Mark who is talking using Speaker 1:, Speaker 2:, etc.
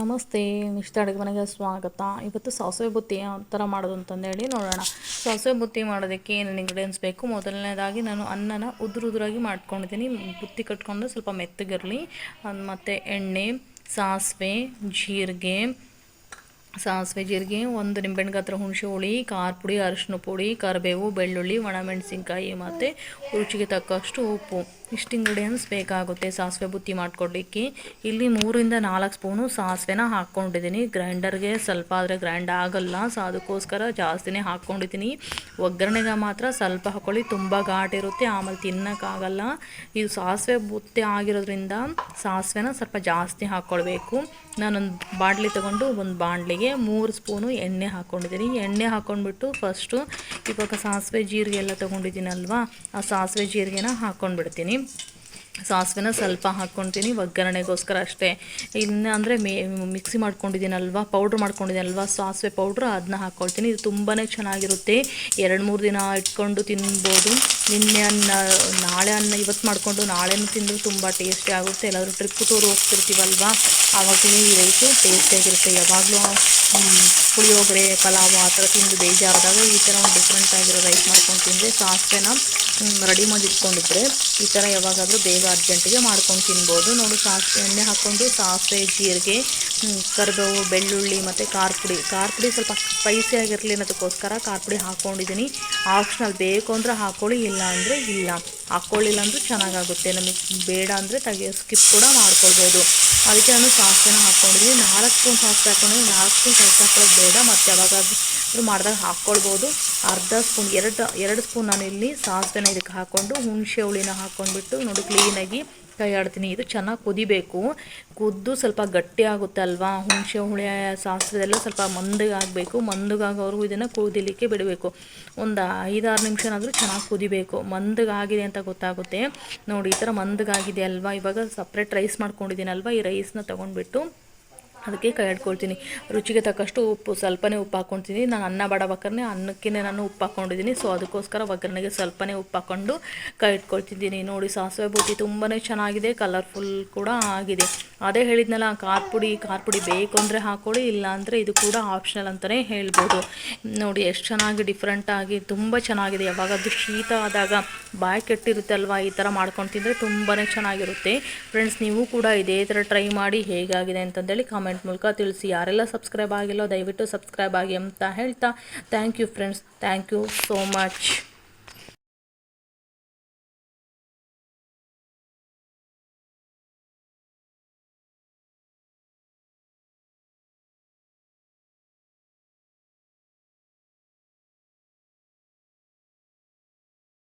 Speaker 1: ನಮಸ್ತೆ ನಿಷ್ಠ ಅಡುಗೆ ಮನೆಗೆ ಸ್ವಾಗತ. ಇವತ್ತು ಸಾಸಿವೆ ಬುತ್ತಿ ಯಾವ ಥರ ಮಾಡೋದು ಅಂತಂದೇಳಿ ನೋಡೋಣ. ಸಾಸಿವೆ ಬುತ್ತಿ ಮಾಡೋದಕ್ಕೆ ಏನೇನು ಇಂಗ್ರೀಡಿಯೆಂಟ್ಸ್ ಬೇಕು? ಮೊದಲನೇದಾಗಿ ನಾನು ಅನ್ನನ ಉದುರು ಉದುರಾಗಿ ಮಾಡ್ಕೊಂಡಿದ್ದೀನಿ. ಬುತ್ತಿ ಕಟ್ಕೊಂಡು ಸ್ವಲ್ಪ ಮೆತ್ತಗಿರಲಿ. ಮತ್ತು ಎಣ್ಣೆ, ಸಾಸಿವೆ, ಜೀರಿಗೆ ಸಾಸಿವೆ ಜೀರಿಗೆ, ಒಂದು ನಿಂಬೆಹಣ್ಣು ಗಾತ್ರ ಹುಣಸೆ ಹುಳಿ ಖಾರ ಪುಡಿ ಅರಿಶಿನ ಪುಡಿ, ಕರಿಬೇವು, ಬೆಳ್ಳುಳ್ಳಿ, ಒಣಮೆಣಸಿನ್ಕಾಯಿ, ಮತ್ತು ರುಚಿಗೆ ತಕ್ಕಷ್ಟು ಉಪ್ಪು. ಇಷ್ಟು ಇಂಗ್ರೀಡಿಯೆಂಟ್ಸ್ ಬೇಕಾಗುತ್ತೆ. ಸಾಸಿವೆ ಬುತ್ತಿ ಮಾಡ್ಕೊಡ್ಲಿಕ್ಕೆ. ಇಲ್ಲಿ ಮೂರಿಂದ ನಾಲ್ಕು ಸ್ಪೂನು ಸಾಸಿವೆನ ಹಾಕ್ಕೊಂಡಿದ್ದೀನಿ. ಗ್ರೈಂಡರ್ಗೆ ಸ್ವಲ್ಪ ಆದರೆ ಗ್ರೈಂಡ್ ಆಗಲ್ಲ. ಸೊ ಅದಕ್ಕೋಸ್ಕರ ಜಾಸ್ತಿನೇ ಹಾಕ್ಕೊಂಡಿದ್ದೀನಿ. ಒಗ್ಗರಣೆಗೆ ಮಾತ್ರ ಸ್ವಲ್ಪ ಹಾಕ್ಕೊಳ್ಳಿ ತುಂಬ ಘಾಟ್ ಇರುತ್ತೆ. ಆಮೇಲೆ ತಿನ್ನೋಕ್ಕಾಗಲ್ಲ. ಇದು ಸಾಸಿವೆ ಬುತ್ತಿ ಆಗಿರೋದ್ರಿಂದ ಸಾಸಿವೆನ ಸ್ವಲ್ಪ ಜಾಸ್ತಿ ಹಾಕ್ಕೊಳ್ಬೇಕು ನಾನೊಂದು ಬಾಂಡ್ಲಿ ತೊಗೊಂಡು ಒಂದು ಬಾಣಲಿಗೆ ಮೂರು ಸ್ಪೂನು ಎಣ್ಣೆ ಹಾಕ್ಕೊಂಡಿದ್ದೀನಿ. ಎಣ್ಣೆ ಹಾಕ್ಕೊಂಡ್ಬಿಟ್ಟು ಫಸ್ಟು ಇವಾಗ ಸಾಸಿವೆ ಜೀರಿಗೆ ಎಲ್ಲ ತೊಗೊಂಡಿದ್ದೀನಲ್ವಾ, ಆ ಸಾಸಿವೆ ಜೀರಿಗೆನ ಹಾಕ್ಕೊಂಡ್ಬಿಡ್ತೀನಿ. ಸಾಸಿವೆನ ಸ್ವಲ್ಪ ಹಾಕ್ಕೊತೀನಿ. ಒಗ್ಗರಣೆಗೋಸ್ಕರ ಅಷ್ಟೇ. ಇನ್ನು ಅಂದರೆ ಮೇ ಮಿಕ್ಸಿ ಮಾಡ್ಕೊಂಡಿದ್ದೀನಲ್ವ ಪೌಡ್ರ್ ಮಾಡ್ಕೊಂಡಿದ್ದೀನಲ್ವ ಸಾಸಿವೆ ಪೌಡ್ರ್ ಅದನ್ನ ಹಾಕ್ಕೊಳ್ತೀನಿ ಇದು ತುಂಬಾ ಚೆನ್ನಾಗಿರುತ್ತೆ. ಎರಡು, ಮೂರು ದಿನ ಇಟ್ಕೊಂಡು ತಿನ್ಬೋದು. ನಿನ್ನೆ ಅನ್ನ, ನಾಳೆ ಅನ್ನ ಇವತ್ತು ಮಾಡಿಕೊಂಡು ನಾಳೆನೂ ತಿಂದರೂ ತುಂಬ ಟೇಸ್ಟಿ ಆಗುತ್ತೆ. ಎಲ್ಲಾದರೂ ಟ್ರಿಪ್ ಟೂರ್ ಹೋಗ್ತಿರ್ತೀವಲ್ವ? ಆವಾಗಲೂ ಈ ರೈಸು ಟೇಸ್ಟಿಯಾಗಿರುತ್ತೆ ಯಾವಾಗಲೂ ಪುಳಿಯೋಗರೆ, ಪಲಾವು ಆ ಥರ ತಿಂದು ಬೇಜಾರಾದಾಗ ಈ ಥರ ಒಂದು ಡಿಫ್ರೆಂಟ್ ಆಗಿರೋ ರೈಸ್ ಮಾಡ್ಕೊಂಡು ತಿಂದರೆ ಸಾಸಿವೆನ ರೆಡಿ ಮಾಡಿ ಇಟ್ಕೊಂಡಿದ್ರೆ ಈ ಥರ ಯಾವಾಗಾದರೂ ಬೇಗ ಅರ್ಜೆಂಟಿಗೆ ಮಾಡ್ಕೊಂಡು ತಿನ್ಬೋದು. ನೋಡಿ ಸಾಸಿವೆ ಎಣ್ಣೆ ಹಾಕ್ಕೊಂಡು ಸಾಸಿವೆ, ಜೀರಿಗೆ ಕರಿಬೇವು, ಬೆಳ್ಳುಳ್ಳಿ ಮತ್ತು ಖಾರ ಪುಡಿ ಖಾರ ಪುಡಿ ಸ್ವಲ್ಪ ಸ್ಪೈಸಿ ಆಗಿರಲಿ ಅನ್ನೋದಕ್ಕೋಸ್ಕರ ಖಾರ ಪುಡಿ ಹಾಕ್ಕೊಂಡಿದ್ದೀನಿ ಆಪ್ಷನಲ್ ಬೇಕು ಅಂದರೆ ಹಾಕ್ಕೊಳ್ಳಿ ಇಲ್ಲ ಅಂದರೆ ಇಲ್ಲ. ಹಾಕ್ಕೊಳ್ಳಿಲ್ಲ ಅಂದರೆ ಚೆನ್ನಾಗಾಗುತ್ತೆ. ನಮಗೆ ಬೇಡ ಅಂದರೆ ತೆಗೆ ಸ್ಕಿಪ್ ಕೂಡ ಮಾಡ್ಕೊಳ್ಬೋದು. ಅದಕ್ಕೆ ನಾನು ಸಾಸಿವೆನ ಹಾಕ್ಕೊಂಡಿದ್ದೀನಿ ನಾಲ್ಕು ಸ್ಪೂನ್ ಸಾಸಿವೆ ಹಾಕ್ಕೊಂಡಿದ್ದೀನಿ ನಾಲ್ಕು ಸ್ಪೂನ್ ಸಾಸಿವೆ ಹಾಕೊಳ್ಳೋದು ಬೇಡ. ಮತ್ತು ಯಾವಾಗಾದ್ರೂ ಮಾಡಿದಾಗ ಹಾಕ್ಕೊಳ್ಬೋದು. ಅರ್ಧ ಸ್ಪೂನ್, ಎರಡು ಎರಡು ಸ್ಪೂನ್ ನಾನು ಇಲ್ಲಿ ಸಾಸಿವೆನ ಇದಕ್ಕೆ ಹಾಕ್ಕೊಂಡು, ಹುಣಸೆ ಹುಳಿನ ಹಾಕ್ಕೊಂಡ್ಬಿಟ್ಟು ನೋಡಿ ಕ್ಲೀನಾಗಿ ಕೈ ಇದು ಚೆನ್ನಾಗಿ ಕುದಿಬೇಕು. ಕುದ್ದು ಸ್ವಲ್ಪ ಗಟ್ಟಿ ಆಗುತ್ತೆ ಅಲ್ವಾ? ಹುಣಸೆ ಹುಳಿ ಸಾಸಿವೆಲ್ಲ ಸ್ವಲ್ಪ ಮಂದಗಾಗಬೇಕು ಮಂದಗಾಗೋವರೆಗೂ ಇದನ್ನು ಕುದಿಲಿಕ್ಕೆ ಬಿಡಬೇಕು. ಒಂದು ಐದಾರು ನಿಮಿಷನಾದರೂ ಚೆನ್ನಾಗಿ ಕುದಿಬೇಕು. ಮಂದಗಾಗಿದೆ ಅಂತ ಗೊತ್ತಾಗುತ್ತೆ. ನೋಡಿ, ಈ ಥರ ಮಂದಗಾಗಿದೆ ಅಲ್ವಾ? ಇವಾಗ ಸಪ್ರೇಟ್ ರೈಸ್ ಮಾಡ್ಕೊಂಡಿದ್ದೀನಲ್ವ? ಈ ರೈಸ್ನ ತೊಗೊಂಡ್ಬಿಟ್ಟು ಅದಕ್ಕೆ ಕೈ ಹಿಡ್ಕೊಳ್ತೀನಿ ರುಚಿಗೆ ತಕ್ಕಷ್ಟು ಉಪ್ಪು, ಸ್ವಲ್ಪನೇ ಉಪ್ಪು ಹಾಕ್ಕೊಳ್ತೀನಿ ನಾನು ಅನ್ನ ಬಡಬೇಕಾದ್ರೆ ಅನ್ನಕ್ಕೆ ನಾನು ಉಪ್ಪು ಹಾಕ್ಕೊಂಡಿದ್ದೀನಿ. ಸೊ ಅದಕ್ಕೋಸ್ಕರ ಒಗ್ಗರಣೆಗೆ ಸ್ವಲ್ಪನೇ ಉಪ್ಪು ಹಾಕ್ಕೊಂಡು ಕೈ ಇಟ್ಕೊಳ್ತಿದ್ದೀನಿ ನೋಡಿ ಸಾಸಿವೆ ಬುಟ್ಟಿ ತುಂಬಾ ಚೆನ್ನಾಗಿದೆ ಕಲರ್ಫುಲ್ ಕೂಡ ಆಗಿದೆ. ಅದೇ ಹೇಳಿದ್ನಲ್ಲ, ಖಾರ ಪುಡಿ ಖಾರ ಪುಡಿ ಬೇಕು ಅಂದರೆ ಹಾಕ್ಕೊಳ್ಳಿ ಇಲ್ಲಾಂದರೆ ಇದು ಕೂಡ ಆಪ್ಷನಲ್ ಅಂತಲೇ ಹೇಳ್ಬೋದು. ನೋಡಿ, ಎಷ್ಟು ಚೆನ್ನಾಗಿ ಡಿಫ್ರೆಂಟಾಗಿ ತುಂಬ ಚೆನ್ನಾಗಿದೆ. ಯಾವಾಗಾದ್ರೂ ಶೀತ ಆದಾಗ ಬಾಯಿ ಕೆಟ್ಟಿರುತ್ತೆ ಅಲ್ವಾ? ಈ ಥರ ಮಾಡ್ಕೊಂಡು ತಿಂದರೆ ತುಂಬಾ ಚೆನ್ನಾಗಿರುತ್ತೆ. ಫ್ರೆಂಡ್ಸ್ ನೀವು ಕೂಡ ಇದೇ ಥರ ಟ್ರೈ ಮಾಡಿ ಹೇಗಾಗಿದೆ ಅಂತಂದೇಳಿ ಕಾಮೆಂಟ್ ಕಮೆಂಟ್ ಮೂಲಕ ತಿಳಿಸಿ. ಯಾರೆಲ್ಲ ಸಬ್ಸ್ಕ್ರೈಬ್ ಆಗಿಲ್ಲೋ, ದಯವಿಟ್ಟು ಸಬ್ಸ್ಕ್ರೈಬ್ ಆಗಿ ಅಂತ ಹೇಳ್ತಾ. Thank you friends thank you so much